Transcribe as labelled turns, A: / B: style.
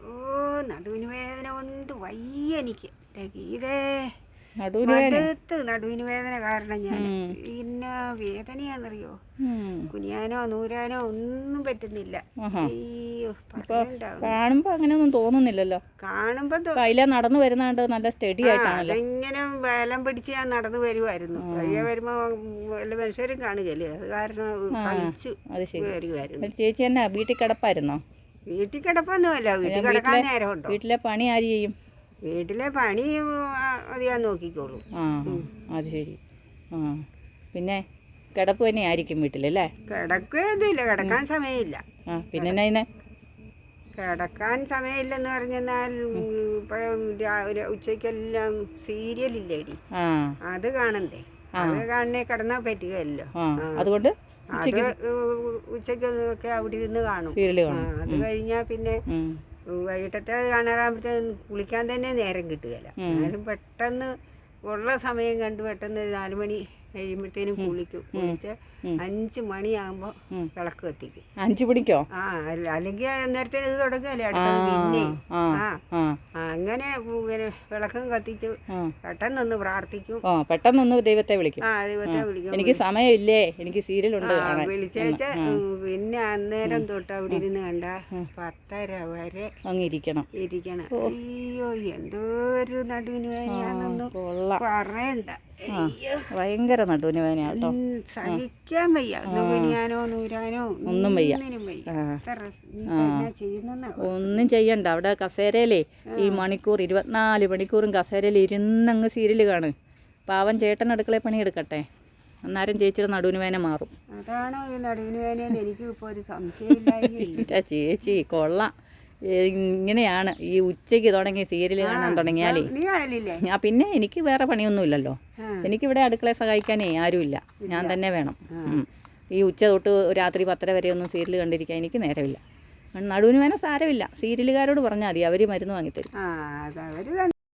A: ഓ നടുവിന് വേദന കൊണ്ട് വയ്യ എനിക്ക്. ഗീതേ.
B: വേദന.
A: നടുവിന് വേദന കാരണം ഞാൻ
B: ഇന്ന
A: പിന്നെ വേദനയാണെന്നറിയോ? കുനിയാനോ നൂരാനോ ഒന്നും പറ്റുന്നില്ല.
B: കാണുമ്പോ അങ്ങനെയൊന്നും തോന്നുന്നില്ലല്ലോ.
A: കാണുമ്പോ
B: കയ്യില നടന്നു വരുന്നാണ്ട് നല്ല സ്റ്റഡി ആയിട്ടാണല്ലോ.
A: ഇങ്ങനെ ബലം പിടിച്ച് ഞാൻ നടന്നു വരുമായിരുന്നു വഴിയെ വരുമ്പോ വല്ല മനുഷ്യരും കാണുകയല്ലേ അത് കാരണം സഹിച്ചു വരുമായിരുന്നു
B: ചേച്ചി തന്നെ വീട്ടിൽ കിടപ്പായിരുന്നോ?
A: വീട്ടിൽ കിടപ്പൊന്നുമല്ല. വീട്ടിൽ കിടക്കാൻ നേരമുണ്ടോ?
B: വീട്ടിലെ പണി ആര് ചെയ്യും?
A: വീട്ടിലെ പണി അധികം നോക്കിക്കോളൂ.
B: ആ അത് ശരി. ആ പിന്നെ കിടപ്പ് തന്നെ ആയിരിക്കും വീട്ടിലല്ലേ
A: കിടക്കുകയൊന്നുമില്ല കിടക്കാൻ സമയമില്ല.
B: ആ പിന്നെ എന്നാ
A: കിടക്കാൻ സമയമില്ലെന്ന് പറഞ്ഞാൽ ഇപ്പം രാവിലെ ഉച്ചയ്ക്കെല്ലാം സീരിയലില്ലേടി
B: ആ.
A: അത് കാണണ്ടേ? അത് കാണണേ കിടന്നാൽ പറ്റുകയല്ലോ
B: അതുകൊണ്ട്
A: അത് ഉച്ചയ്ക്കൊക്കെ അവിടെ ഇരുന്ന് കാണും. അത് കഴിഞ്ഞാൽ പിന്നെ. വൈകിട്ടത്തെ കാണാറാകുമ്പോഴത്തേക്കും കുളിക്കാൻ തന്നെ നേരം കിട്ടുകയില്ല. എന്നാലും പെട്ടെന്ന് ഉള്ള സമയം കണ്ട് പെട്ടെന്ന് നാലുമണി നാല് മണി കഴിയുമ്പോഴത്തേനും കുളിക്കും. കുളിച്ച് അഞ്ച് മണിയാകുമ്പോ വിളക്ക് കത്തിക്കും.
B: അഞ്ച് മണിക്കോ?
A: ആ അല്ല അല്ലെങ്കിൽ നേരത്തെ ഇത് തുടങ്ങുകയല്ലേ അടുത്തത് പിന്നെ.
B: ആ
A: അങ്ങനെ ഇങ്ങനെ കത്തിച്ചു പെട്ടെന്നൊന്ന് പ്രാർത്ഥിക്കും.
B: പെട്ടെന്നൊന്ന് ദൈവത്തെ വിളിക്കും.
A: ആ ദൈവത്തെ വിളിക്കും.
B: എനിക്ക് സമയമില്ലേ? എനിക്ക് സീരിയലുണ്ട്
A: വിളിച്ചേച്ച് പിന്നെ അന്നേരം തൊട്ട് അവിടെ ഇരുന്ന് കണ്ട പത്തര വരെ
B: അങ്ങിരിക്കണം ഇരിക്കണം.
A: ഇരിക്കണം. അയ്യോ എന്തോരു നടുവിന് വേദനയാണെന്നൊന്നും
B: കൊള്ളാം.
A: പറയണ്ട.
B: ഭയങ്കര നടുവിന് വേദന കേട്ടോ
A: സഹിക്കാൻ വയ്യ. ഒന്ന് നൂരാനോ
B: ഒന്നും വയ്യ. ഒന്നും ചെയ്യണ്ട. അവിടെ കസേരയിലേ ഈ മണിക്കൂർ ഇരുപത്തിനാല് മണിക്കൂറും കസേരയിൽ ഇരുന്നങ്ങ് സീരിയൽ കാണ് പാവൻ ചേട്ടൻ അടുക്കളെ പണിയെടുക്കട്ടെ. അന്നേരം ചേച്ചിയുടെ നടുവിന് വേന മാറും.
A: അതാണോ ഈ നടുവിന് എനിക്ക് ഇപ്പോൾ ഒരു
B: സംശയം ചേച്ചി കൊള്ളാം. ഇങ്ങനെയാണ്. ഈ ഉച്ചയ്ക്ക് തുടങ്ങി സീരിയൽ കാണാൻ തുടങ്ങിയാലേ. ഞാൻ പിന്നെ എനിക്ക് വേറെ പണിയൊന്നുമില്ലല്ലോ. എനിക്കിവിടെ അടുക്കളയെ സഹായിക്കാനേ ആരുമില്ല. ഞാൻ തന്നെ വേണം. ഈ ഉച്ച തൊട്ട് രാത്രി പത്തര വരെ ഒന്നും സീരിയൽ കണ്ടിരിക്കാൻ എനിക്ക് നേരമില്ല. നടുവിന് വേന സാരമില്ല. സീരിയലുകാരോട് പറഞ്ഞാൽ മതി അവർ മരുന്ന് വാങ്ങിത്തരും.